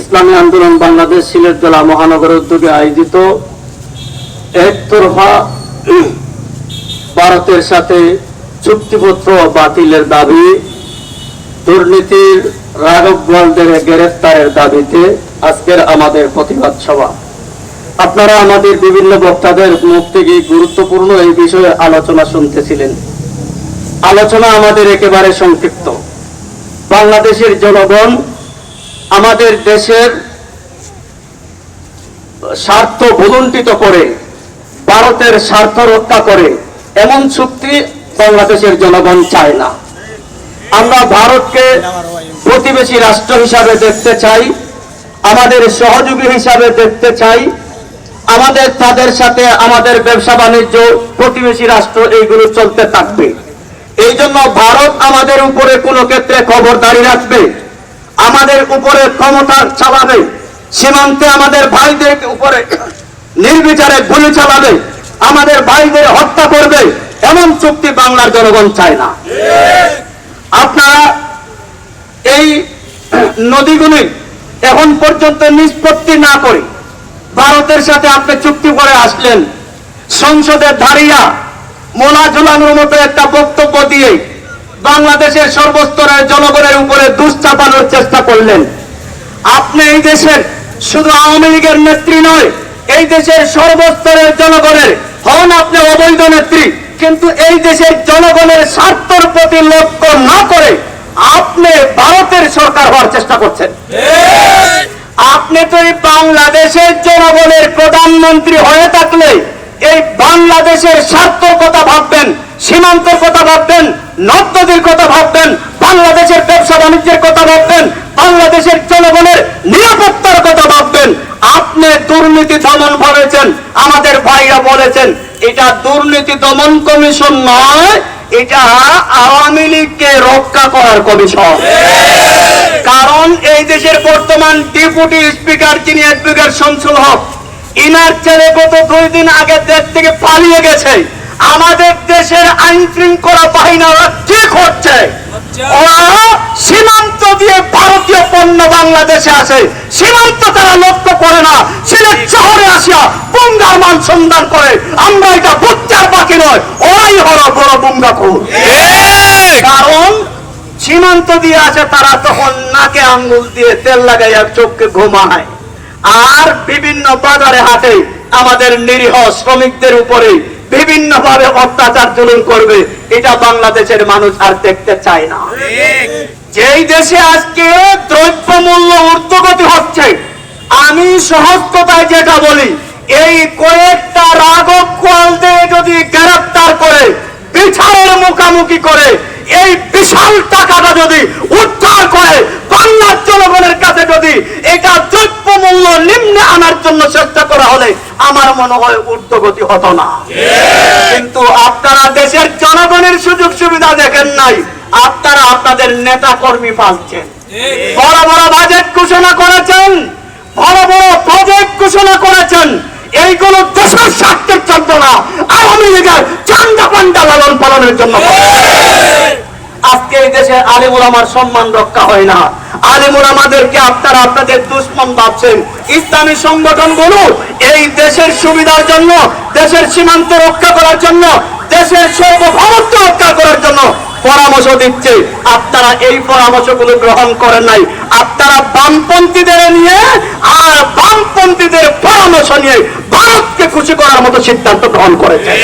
ইসলামী আন্দোলন বাংলাদেশ সিলেট জেলা মহানগর উদ্যোগে আয়োজিত একতরফা ভারতের সাথে চুক্তিপত্র বাতিলের দাবি, দুর্নীতির রাঘব গোয়ালদের গ্রেফতারের দাবিতে আজকের আমাদের প্রতিবাদ সভা। আপনারা আমাদের বিভিন্ন বক্তাদের মুখ থেকে গুরুত্বপূর্ণ এই বিষয়ে আলোচনা শুনতেছিলেন। আলোচনা আমাদের একেবারে সংক্ষিপ্ত। বাংলাদেশের জনগণ আমাদের দেশের স্বার্থ ভুলুণ্ঠিত করে, ভারতের স্বার্থ রক্ষা করে, এমন চুক্তি বাংলাদেশের জনগণ চায় না। আমরা ভারতকে প্রতিবেশী রাষ্ট্র হিসাবে দেখতে চাই, আমাদের সহযোগী হিসাবে দেখতে চাই, আমাদের তাদের সাথে আমাদের ব্যবসা বাণিজ্য প্রতিবেশী রাষ্ট্র, এইগুলো চলতে থাকবে। এই জন্য ভারত আমাদের উপরে কোনো ক্ষেত্রে খবরদারি রাখবে। আমাদের উপরে ক্ষমতা চালাবে। সীমান্তে আমাদের ভাইদের উপরে নির্বিচারে গুলি চালাবে। আমাদের ভাইদের হত্যা করবে। এমন চুক্তি বাংলার জনগণ চায় না। আপনারা এই নদীগুলি এখন পর্যন্ত নিষ্পত্তি না করে ভারতের সাথে আপনি চুক্তি করে আসলেন। সংসদে দাঁড়িয়া মোলা ঝুলানোর মতো একটা বক্তব্য দিয়ে বাংলাদেশের সর্বস্তরের জনগণের উপরে দুশ্চাপানোর চেষ্টা করলেন। আপনি এই দেশের শুধু আওয়ামী লীগের নেত্রী নয় এই দেশের সর্বস্তরের জনগণের হন আপনি অবৈধ নেত্রী কিন্তু এই দেশের জনগণের স্বার্থের প্রতি লক্ষ্য না করে আপনি ভারতের সরকার হওয়ার চেষ্টা করছেন। আপনি তো এই বাংলাদেশের জনগণের প্রধানমন্ত্রী হয়ে থাকলে এই বাংলাদেশের স্বার্থের কথা ভাববেন, সীমান্তের কথা ভাববেন নদ নদীর কথা ভাববেন, বাংলাদেশের ব্যবসা বাণিজ্যের কথা ভাববেন, বাংলাদেশের জনগণের নিরাপত্তার কথা ভাববেন। আপনি দুর্নীতি দমন করেছেন, আমাদের ভাইরা বলেছেন, এটা দুর্নীতি দমন কমিশন নয়, এটা আওয়ামী লীগকে রক্ষা করার কমিশন। কারণ এই দেশের বর্তমান ডেপুটি স্পিকার যিনি স্পিকার শামসুল হক ইনার ছেলে গত দুই দিন আগে দেশ থেকে পালিয়ে গেছে। আমাদের দেশের আইন শৃঙ্খলা বাহিনী ওরা কি করছে? ওরা সীমান্ত দিয়ে ভারতীয় পণ্য বাংলাদেশে আসে সীমান্ত তারা লক্ষ্য করে না। সিলেট শহরে আসিয়া বুঙ্গার মান সন্ধান করে। আমরা এটা বুচ্চার বাকি নয়। ওরাই হলো বড় বুঙ্গা কারণ সীমান্ত দিয়ে আছে তারা তখন নাকে আঙ্গুল দিয়ে তেল লাগাইয়া চোখকে ঘুমায়। আর বিভিন্ন বাজারে, হাটে আমাদের নিরীহ শ্রমিকদের উপরে বিভিন্ন ভাবে অত্যাচার জুলুম করবে। এটা বাংলাদেশের মানুষ আর দেখতে চায় না। যেই দেশে আজকে দ্রব্য মূল্য ঊর্ধ্বগতি হচ্ছে, আমি সহজ কথায় যেটা বলি, এই কয়েকটা রাঘব কোয়ালদের যদি গ্রেফতার করে, বিচারের মুখামুখি করে, এই বিশাল টাকাটা যদি উদ্ধার করে, বাংলার জনগণের কাছে যদি এটা মূল্য নিম্নে আনার জন্য চেষ্টা করা হলে আমার মনে হয় ঊর্ধ্বগতি হতো না। কিন্তু আপনারা দেশের জনগণের সুযোগ সুবিধা দেখেন নাই, আপনারা আপনাদের নেতা কর্মী পাচ্ছেন। বড় বড় বাজেট ঘোষণা করেছেন, বড় বড় প্রজেক্ট ঘোষণা করেছেন, এইগুলো দেশের স্বার্থের জন্য না, আওয়ামী লীগের চান্দা পান্ডা লালন পালনের জন্য। আজকে এই দেশে আলিমুল আমার সম্মান রক্ষা হয় না। আলিমুল আমাদেরকে আপনারা আপনাদের দুশ্মন ভাবছেন। ইসলামী সংগঠনগুলো এই দেশের সুবিধার জন্য, দেশের সীমান্ত রক্ষা করার জন্য, দেশের সার্বভৌমত্ব রক্ষা করার জন্য পরামর্শ দিচ্ছে। আপনারা এই পরামর্শগুলো গ্রহণ করেন নাই। আপনারা বামপন্থীদের নিয়ে আর বামপন্থীদের পরামর্শ নিয়ে ভারতকে খুশি করার মতো সিদ্ধান্ত গ্রহণ করেছেন।